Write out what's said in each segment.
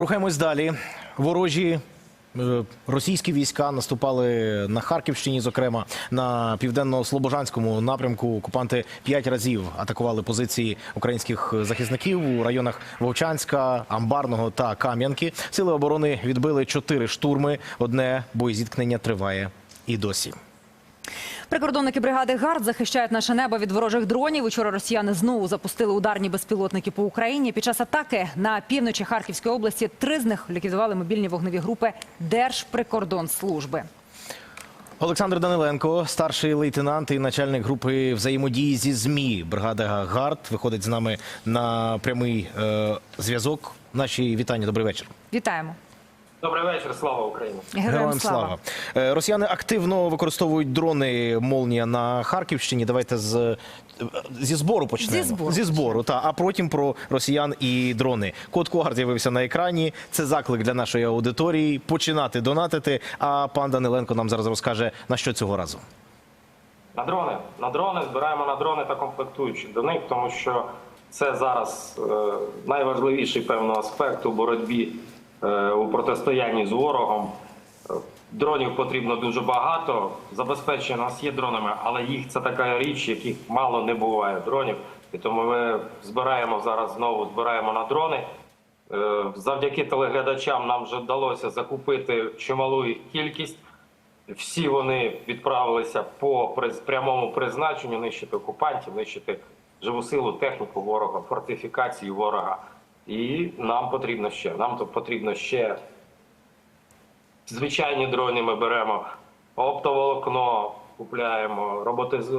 Рухаємось далі. Ворожі е, російські війська наступали на Харківщині, зокрема на південно-слобожанському напрямку. Окупанти п'ять разів атакували позиції українських захисників у районах Вовчанська, Амбарного та Кам'янки. Сили оборони відбили чотири штурми. Одне боєзіткнення триває і досі. Прикордонники бригади ГАРД захищають наше небо від ворожих дронів. Учора росіяни знову запустили ударні безпілотники по Україні. Під час атаки на півночі Харківської області три з них ліквідували мобільні вогневі групи Держприкордонслужби. Олександр Даниленко, старший лейтенант і начальник групи взаємодії зі ЗМІ. Бригада ГАРД виходить з нами на прямий е, зв'язок. Наші вітання. Добрий вечір. Вітаємо. Добрий вечір, слава Україні. Героям, слава. Е, Росіяни активно використовують дрони Молнія на Харківщині. Давайте з е, зі збору почнемо. Зі збору. Зі збору, та а потім про росіян і дрони. Код QR з'явився на екрані. Це заклик для нашої аудиторії починати донатити. А пан Даниленко нам зараз розкаже на що цього разу. На дрони. На дрони збираємо на дрони та комплектуючі до них, тому що це зараз е, найважливіший певно аспект у боротьбі у протистоянні з ворогом. Е, Дронів потрібно дуже багато. Забезпечення нас є дронами, але їх це така річ, яких мало не буває дронів. І тому ми збираємо зараз знову збираємо на дрони. Е, Завдяки телеглядачам нам вже вдалося закупити чималу їх кількість. Всі вони відправилися по прямому призначенню нищити окупантів, нищити живу силу, техніку ворога, фортифікації ворога. І нам потрібно ще. Нам тут потрібно ще звичайні дрони ми беремо, оптоволокно купляємо, роботи е,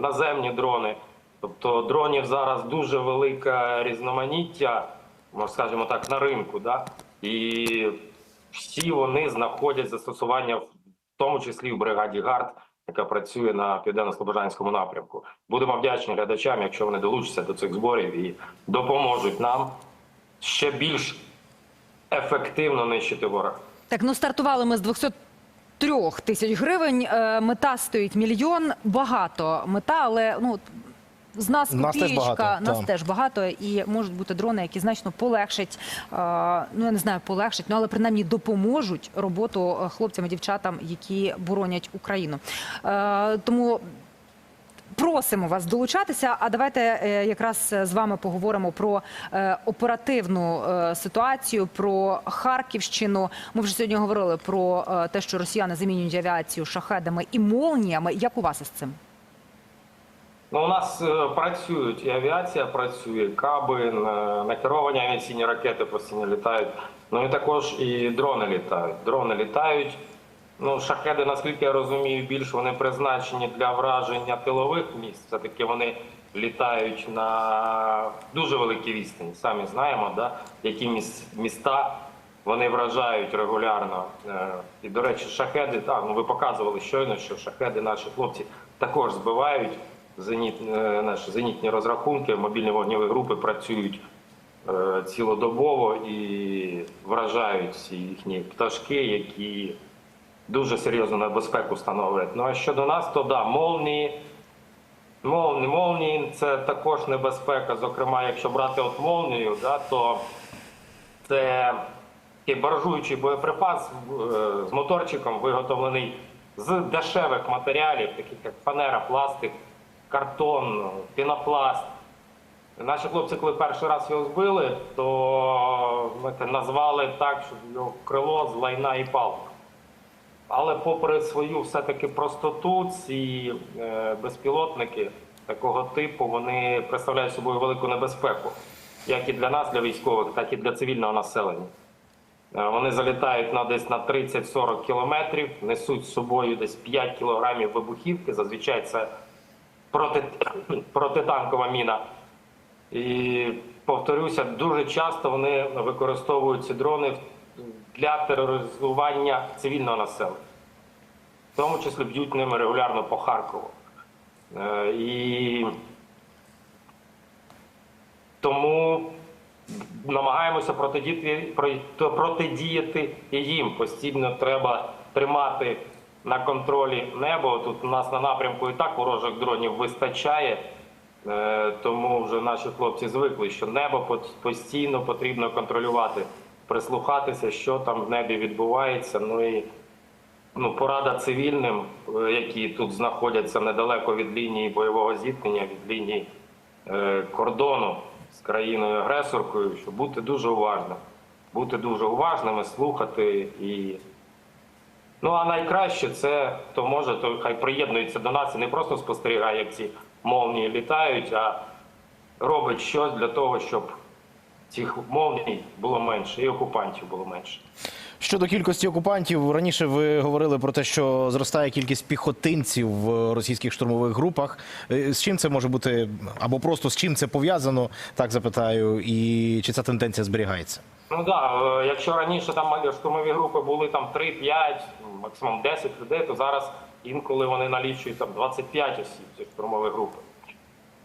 наземні дрони. Тобто дронів зараз дуже велике різноманіття, може скажімо так, на ринку. Да? І всі вони знаходять застосування в тому числі в бригаді ГАРД, яка працює на південно-слобожанському напрямку. Будемо вдячні глядачам, якщо вони долучаться до цих зборів і допоможуть нам ще більш ефективно нищити ворога. Так, ну стартували ми з 203 тисяч гривень. Е, Мета стоїть мільйон. Багато мета, але ну. З нас Нас копієчка, нас так. теж багато, і можуть бути дрони, які значно полегшать, е, ну я не знаю, полегшать, ну але принаймні допоможуть роботу е, хлопцям і дівчатам, які боронять Україну. Тому Просимо вас долучатися. А давайте е, якраз з вами поговоримо про е, оперативну е, ситуацію, про Харківщину. Ми вже сьогодні говорили про е, те, що росіяни замінюють авіацію шахедами і молніями. Як у вас із цим? Ну, у нас е, працюють і авіація працює, каби, на- накеровані авіаційні ракети постійно літають. Ну і також і дрони літають. Дрони літають. Ну, шахеди, наскільки я розумію, більш вони призначені для враження тилових міст. Все-таки вони літають на дуже великій відстані. Самі знаємо, да? які міс- міста вони вражають регулярно. Е, І, до речі, шахеди, так, ну ви показували щойно, що шахеди наші хлопці також збивають. Зеніт, е, наші зенітні розрахунки, мобільні вогневі групи працюють е, цілодобово і вражають ці їхні пташки, які дуже серйозну небезпеку становлять. Ну а щодо нас, то да, молнії. Молні, молнії це також небезпека. Зокрема, якщо брати от молнію, да, то це такий баражуючий боєприпас е, з моторчиком, виготовлений з дешевих матеріалів, таких як фанера, пластик, картон, пінопласт. Наші хлопці, коли перший раз його збили, то ми назвали так, що його крило з лайна і палка. Але попри свою все-таки простоту, ці е, безпілотники такого типу вони представляють собою велику небезпеку, як і для нас, для військових, так і для цивільного населення. Е, Вони залітають на десь на 30-40 кілометрів, несуть з собою десь 5 кілограмів вибухівки. Зазвичай це проти, протитанкова міна. І повторюся, дуже часто вони використовують ці дрони для тероризування цивільного населення. В тому числі б'ють ними регулярно по Харкову. Е, І тому намагаємося протидіяти, протидіяти їм. Постійно треба тримати на контролі небо. Тут у нас на напрямку і так ворожих дронів вистачає. Е, Тому вже наші хлопці звикли, що небо постійно потрібно контролювати. прислухатися, що там в небі відбувається. Ну і ну, порада цивільним, е, які тут знаходяться недалеко від лінії бойового зіткнення, від лінії е, кордону з країною агресоркою, що бути дуже уважним. Бути дуже уважними, слухати і. Ну а найкраще це хто може, то хай приєднується до нас і не просто спостерігає, як ці молнії літають, а робить щось для того, щоб цих молній було менше і окупантів було менше. Щодо кількості окупантів, раніше ви говорили про те, що зростає кількість піхотинців в російських штурмових групах. Е, З чим це може бути, або просто з чим це пов'язано, так запитаю, і чи ця тенденція зберігається? Ну да, е, якщо раніше там штурмові групи були там 3-5, максимум 10 людей, то зараз інколи вони налічують там 25 осіб ці штурмові групи.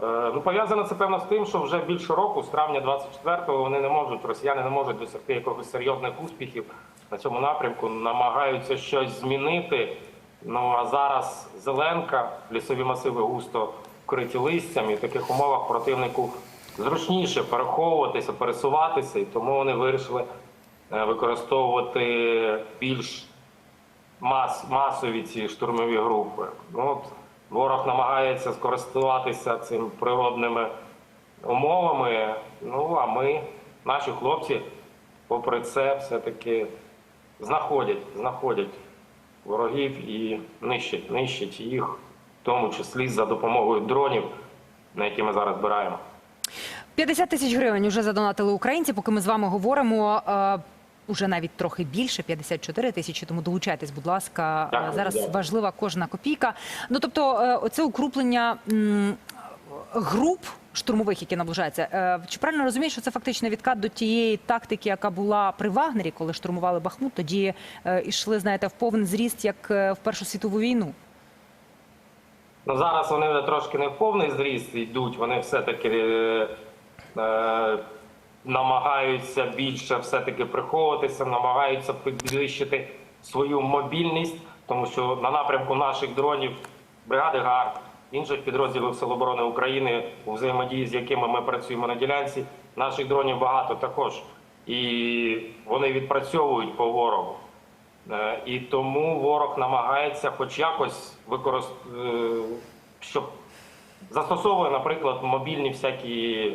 Е, Ну, пов'язано це певно з тим, що вже більше року, з травня 24-го, вони не можуть, росіяни не можуть досягти якихось серйозних успіхів на цьому напрямку, намагаються щось змінити. Ну а зараз зеленка, лісові масиви густо вкриті листям, і в таких умовах противнику зручніше переховуватися, пересуватися, і тому вони вирішили е, використовувати більш мас, масові ці штурмові групи. Ну, от, ворог намагається скористуватися цим природними умовами. Ну а ми, наші хлопці, попри це, все-таки знаходять, знаходять ворогів і нищать, нищать їх, в тому числі за допомогою дронів, на які ми зараз збираємо. 50 тисяч гривень вже задонатили українці. Поки ми з вами говоримо. е, Уже навіть трохи більше 54 тисячі. Тому долучайтесь, будь ласка. Дякую, Е, Зараз дякую. важлива кожна копійка. Ну тобто, е, оце укруплення груп штурмових, які наближаються. Е, Чи правильно розумієш, що це фактично відкат до тієї тактики, яка була при Вагнері, коли штурмували Бахмут? Тоді е, йшли, знаєте, в повний зріст, як е, в Першу світову війну. Ну, зараз вони вже трошки не в повний зріст йдуть, вони все-таки е, е, намагаються більше все-таки приховуватися, намагаються підвищити свою мобільність, тому що на напрямку наших дронів бригади ГАРД, інших підрозділів Сил оборони України, у взаємодії з якими ми працюємо на ділянці, наших дронів багато також. І вони відпрацьовують по ворогу. Е, І тому ворог намагається хоч якось використовувати, щоб застосовує, наприклад, мобільні всякі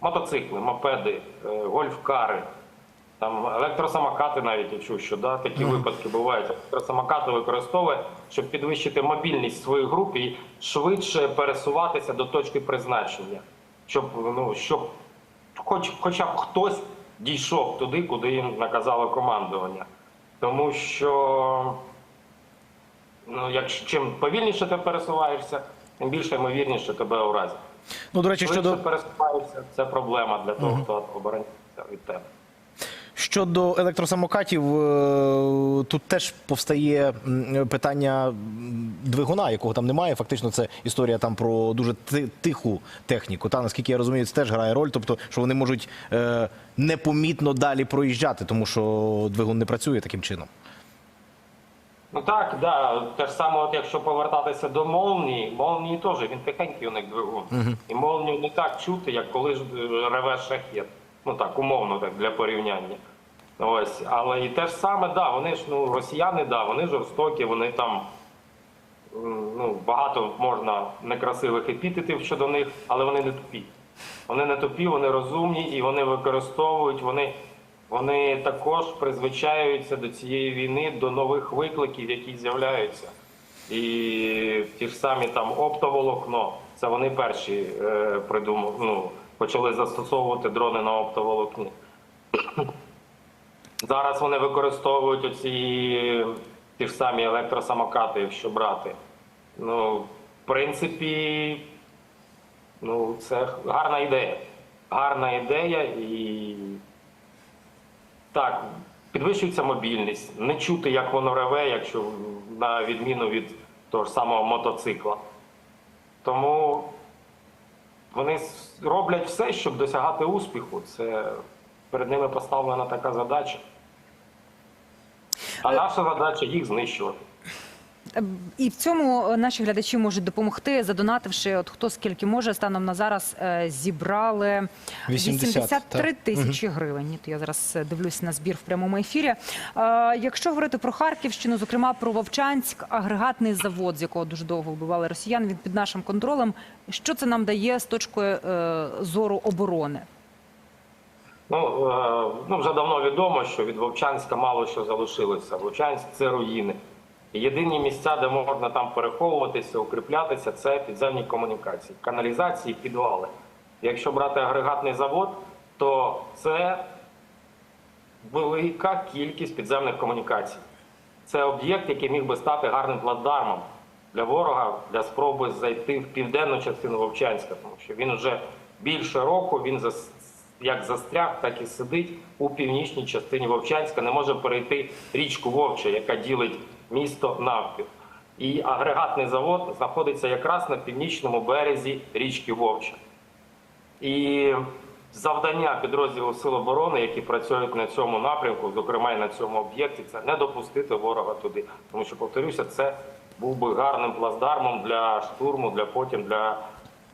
мотоцикли, мопеди, е, гольфкари, там електросамокати навіть я чув, що да, такі випадки бувають. Електросамокати використовує, щоб підвищити мобільність своїх груп і швидше пересуватися до точки призначення, щоб, ну, щоб хоч, хоча б хтось дійшов туди, куди їм наказало командування. Тому що ну, якщо чим повільніше ти пересуваєшся, тим більше ймовірніше тебе уразять. Ну, до речі, Швидше щодо пересуваєшся, це проблема для того, хто обороняється від тебе. Щодо електросамокатів, е, тут теж повстає питання двигуна, якого там немає. Фактично, це історія там про дуже тиху техніку. Та наскільки я розумію, це теж грає роль, тобто, що вони можуть е, непомітно далі проїжджати, тому що двигун не працює таким чином. Ну так, да. Те ж саме, от якщо повертатися до молнії, молнії теж він тихенький у них двигун. І молнію не так чути, як коли ж е, реве шахет. Ну так, умовно так для порівняння. Ось, але і те ж саме, да, вони ж ну росіяни, да, вони жорстокі, вони там ну, багато можна некрасивих епітетів щодо них, але вони не тупі. Вони не тупі, вони розумні і вони використовують, вони, вони також призвичаються до цієї війни, до нових викликів, які з'являються. І ті ж самі там оптоволокно, це вони перші е, придумали, ну, почали застосовувати дрони на оптоволокні. Зараз вони використовують оці ті ж самі електросамокати, якщо брати. Ну, в принципі, ну, це гарна ідея. Гарна ідея і так, підвищується мобільність. Не чути, як воно реве, якщо на відміну від того ж самого мотоцикла. Тому вони роблять все, щоб досягати успіху. Це перед ними поставлена така задача. А наша задача їх знищувати. І в цьому наші глядачі можуть допомогти, задонативши, от хто скільки може, станом на зараз е, зібрали 80, 83 тисячі гривень. Ні, то я зараз е, дивлюся на збір в прямому ефірі. Е, Якщо говорити про Харківщину, зокрема про Вовчанськ, агрегатний завод, з якого дуже довго вбивали росіян, він під нашим контролем. Що це нам дає з точки зору оборони? Ну, е, ну вже давно відомо, що від Вовчанська мало що залишилося. Вовчанськ це руїни. Єдині місця, де можна там переховуватися, укріплятися, це підземні комунікації, каналізації, підвали. Якщо брати агрегатний завод, то це велика кількість підземних комунікацій. Це об'єкт, який міг би стати гарним плацдармом для ворога для спроби зайти в південну частину Вовчанська, тому що він вже більше року він як застряг, так і сидить у північній частині Вовчанська, не може перейти річку Вовча, яка ділить місто навпіл. І агрегатний завод знаходиться якраз на північному березі річки Вовча. І завдання підрозділу Сил оборони, які працюють на цьому напрямку, зокрема і на цьому об'єкті, це не допустити ворога туди. Тому що, повторюся, це був би гарним плацдармом для штурму, для потім для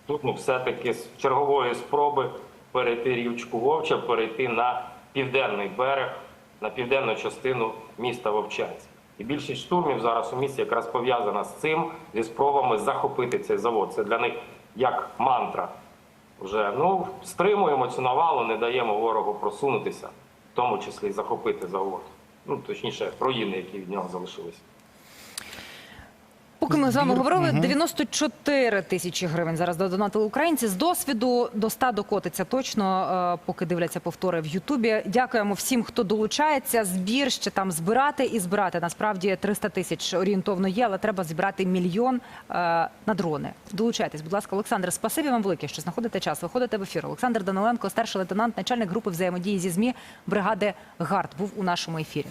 штурму все-таки чергової спроби перейти річку Вовча, перейти на південний берег, на південну частину міста Вовчанськ. І більшість штурмів зараз у місті якраз пов'язана з цим, зі спробами захопити цей завод. Це для них як мантра вже ну стримуємо цю навалу, не даємо ворогу просунутися, в тому числі захопити завод. Ну точніше, руїни, які від нього залишилися. Поки ми з вами говорили, 94 тисячі гривень зараз додонатили українці. З досвіду до 100 докотиться точно, е, поки дивляться повтори в Ютубі. Дякуємо всім, хто долучається. Збір ще там збирати і збирати. Насправді 300 тисяч орієнтовно є, але треба зібрати мільйон е, на дрони. Долучайтесь, будь ласка, Олександр, спасибі вам велике, що знаходите час. Виходите в ефір. Олександр Даниленко, старший лейтенант, начальник групи взаємодії зі ЗМІ бригади ГАРД, був у нашому ефірі.